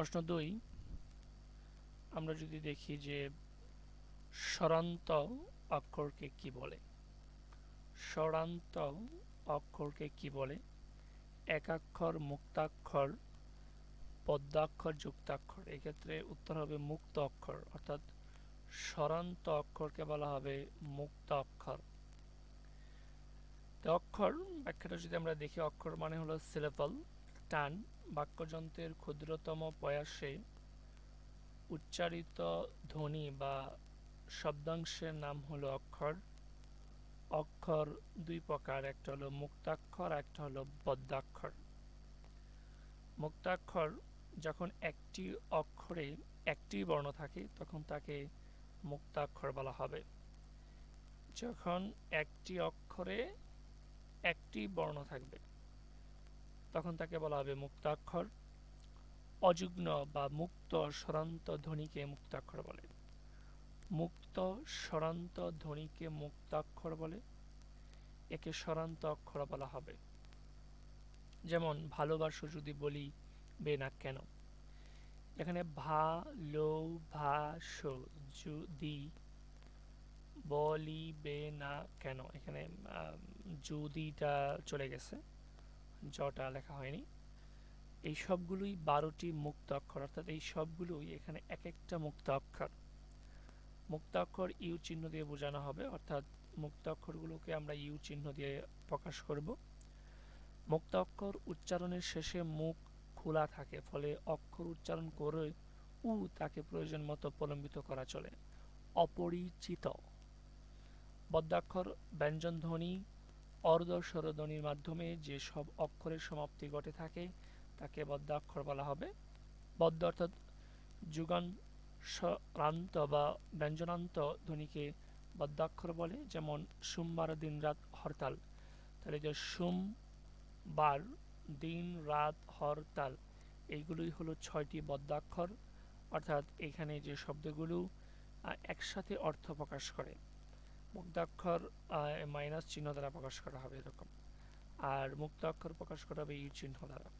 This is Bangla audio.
প্রশ্ন দুই, আমরা যদি দেখি যে স্বরান্ত অক্ষরকে কি বলে? স্বরান্ত অক্ষরকে কি বলে? একাক্ষর, মুক্তাক্ষর, পদ্মাক্ষর, যুক্তাক্ষর। এক্ষেত্রে উত্তর হবে মুক্ত অক্ষর, অর্থাৎ স্বরান্ত অক্ষরকে বলা হবে মুক্ত অক্ষর অক্ষর ব্যাখ্যাটা যদি আমরা দেখি, অক্ষর মানে হলো সিলেবল টান বাক্যযন্ত্রের ক্ষুদ্রতম প্রয়াসে উচ্চারিত ধ্বনি বা শব্দাংশের নাম হলো অক্ষর। অক্ষর দুই প্রকার, একটা হলো মুক্তাক্ষর, একটা হলো বদ্যাক্ষর। মুক্তাক্ষর যখন একটি অক্ষরে একটি বর্ণ থাকে, তখন তাকে মুক্তাক্ষর বলা হবে। যখন একটি অক্ষরে একটি বর্ণ থাকবে তখন তাকে বলা হবে মুক্তাক্ষর। অযুগ্ন বা মুক্ত স্বরান্ত ধ্বনিকে মুক্তাক্ষর বলে। মুক্ত স্বরান্ত ধ্বনিকে মুক্তাক্ষর বলে। একে স্বরান্ত অক্ষর বলা হবে। যেমন, ভালোবাসো যদি বলি বে না কেন। এখানে ভা লো ভা সো যদি বলিবে না কেন। এখানে যদিটা চলে গেছে। জটা লেখা হয়নি। এই সবগুলোই বারোটি মুক্ত অক্ষর, অর্থাৎ এই সবগুলোই এখানে এক একটা মুক্ত অক্ষর। মুক্ত অক্ষর ইউ চিহ্ন দিয়ে বোঝানো হবে, অর্থাৎ মুক্ত অক্ষরগুলোকে আমরা ইউ চিহ্ন দিয়ে প্রকাশ করব। মুক্ত অক্ষর উচ্চারণের শেষে মুখ খোলা থাকে, ফলে অক্ষর উচ্চারণ করে উ তাকে প্রয়োজন মতো প্রলম্বিত করা চলে। অপরিচিত। বদ্যাক্ষর ব্যঞ্জন ধ্বনি অর্ধ স্বরধ্বনির মাধ্যমে যে সব অক্ষরের সমাপ্তি ঘটে থাকে, তাকে বদ্যাক্ষর বলা হবে। বদ্য অর্থাৎ যুগান স্বরান্ত বা ব্যঞ্জনান্ত ধ্বনিকে বদ্যাক্ষর বলে, যেমন সোমবার দিন রাত হরতাল। তাহলে যে সোমবার দিন রাত হরতাল, এইগুলোই হলো ছয়টি বদ্যাক্ষর। অর্থাৎ এখানে যে শব্দগুলো একসাথে অর্থ প্রকাশ করে। মুক্তাক্ষর মাইনাস চিহ্ন দ্বারা প্রকাশ করা হবে এরকম। আর মুক্তাক্ষর প্রকাশ করা হবে ইউ চিহ্ন দ্বারা।